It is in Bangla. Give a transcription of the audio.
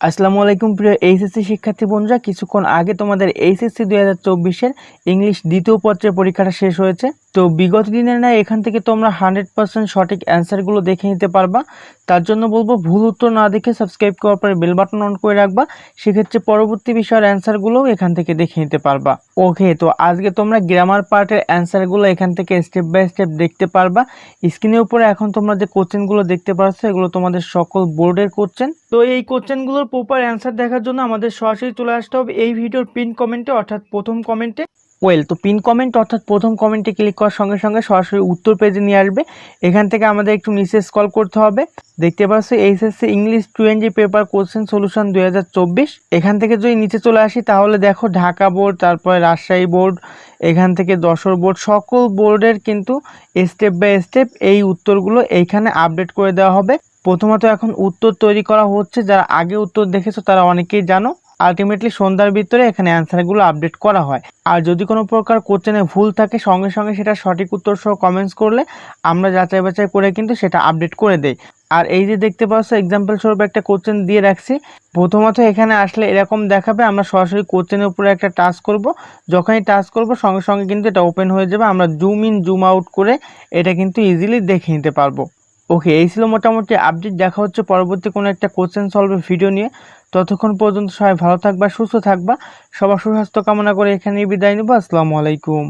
আসসালামু আলাইকুম প্রিয় এইচএসসি শিক্ষার্থী বন্ধুরা, কিছুক্ষণ আগে তোমাদের এইচএসসি দুই হাজার চব্বিশের ইংলিশ দ্বিতীয় পত্রের পরীক্ষাটা শেষ হয়েছে। তো বিগত দিনের ন্যায় এখান থেকে তোমরা হান্ড্রেড পার্সেন্ট সঠিক অ্যান্সারগুলো দেখে নিতে পারবা। তার জন্য বলব, ভুল উত্তর না দেখে সাবস্ক্রাইব করার পরে বেল বাটন অন করে রাখবা। সেক্ষেত্রে পরবর্তী বিষয়ের অ্যান্সারগুলোও এখান থেকে দেখে নিতে পারবা। ওকে তো আজকে তোমরা গ্রামার পার্টের অ্যান্সারগুলো এখান থেকে স্টেপ বাই স্টেপ দেখতে পারবা। স্ক্রিনের উপরে এখন তোমরা যে কোশ্চেনগুলো দেখতে পাচ্ছ এগুলো তোমাদের সকল বোর্ডের কোশ্চেন তো এই কোশ্চেনগুলোর প্রপার অ্যান্সার দেখার জন্য আমাদের সরাসরি চলে আসতে হবে। এই ভিডিওর পিন কমেন্টে অর্থাৎ প্রথম কমেন্টে ওয়েল তো পিন কমেন্ট অর্থাৎ প্রথম কমেন্টে ক্লিক করার সঙ্গে সঙ্গে সরাসরি উত্তর পেজে নিয়ে আসবে। এখান থেকে আমাদের একটু নিচে স্কল করতে হবে। দেখতে পাচ্ছ HSC English twenty paper question solution দুই হাজার চব্বিশ। এখান থেকে যদি নিচে চলে আসি, তাহলে দেখো ঢাকা বোর্ড তারপরে রাজশাহী বোর্ড এখান থেকে দশর বোর্ড সকল বোর্ডের কিন্তু স্টেপ বাই স্টেপ এই উত্তরগুলো এইখানে আপডেট করে দেওয়া হবে। প্রথমত এখন উত্তর তৈরি করা হচ্ছে। যারা আগে উত্তর দেখেছ, তারা অনেকেই জানো। আলটিমেটলি সন্ধ্যার ভিতরে এখানে অ্যান্সারগুলো আপডেট করা হয়। আর যদি কোনো প্রকার কোশ্চেনে ভুল থাকে, সঙ্গে সঙ্গে সেটা সঠিক উত্তর সহ কমেন্টস করলে আমরা যাচাই বাছাই করে কিন্তু সেটা আপডেট করে দেই। আর এই যে দেখতে পাচ্ছ এক্সাম্পল স্বরূপ একটা কোশ্চেন দিয়ে রাখছি। প্রথমত এখানে আসলে এরকম দেখাবে, আমরা সরাসরি কোশ্চেনের উপরে একটা টাচ করব। যখনই টাচ করব, সঙ্গে সঙ্গে কিন্তু এটা ওপেন হয়ে যাবে। আমরা জুম ইন জুম আউট করে এটা কিন্তু ইজিলি দেখে নিতে পারব। ওকে এই ছিল মোটামুটি আপডেট দেখা হচ্ছে পরবর্তী কোনো একটা কোশ্চেন সলভের ভিডিও নিয়ে। ততক্ষণ পর্যন্ত সবাই ভালো থাকবা, সুস্থ থাকবা। সবার সুস্বাস্থ্য কামনা করে এখানেই বিদায় নেব। আসসালামু আলাইকুম।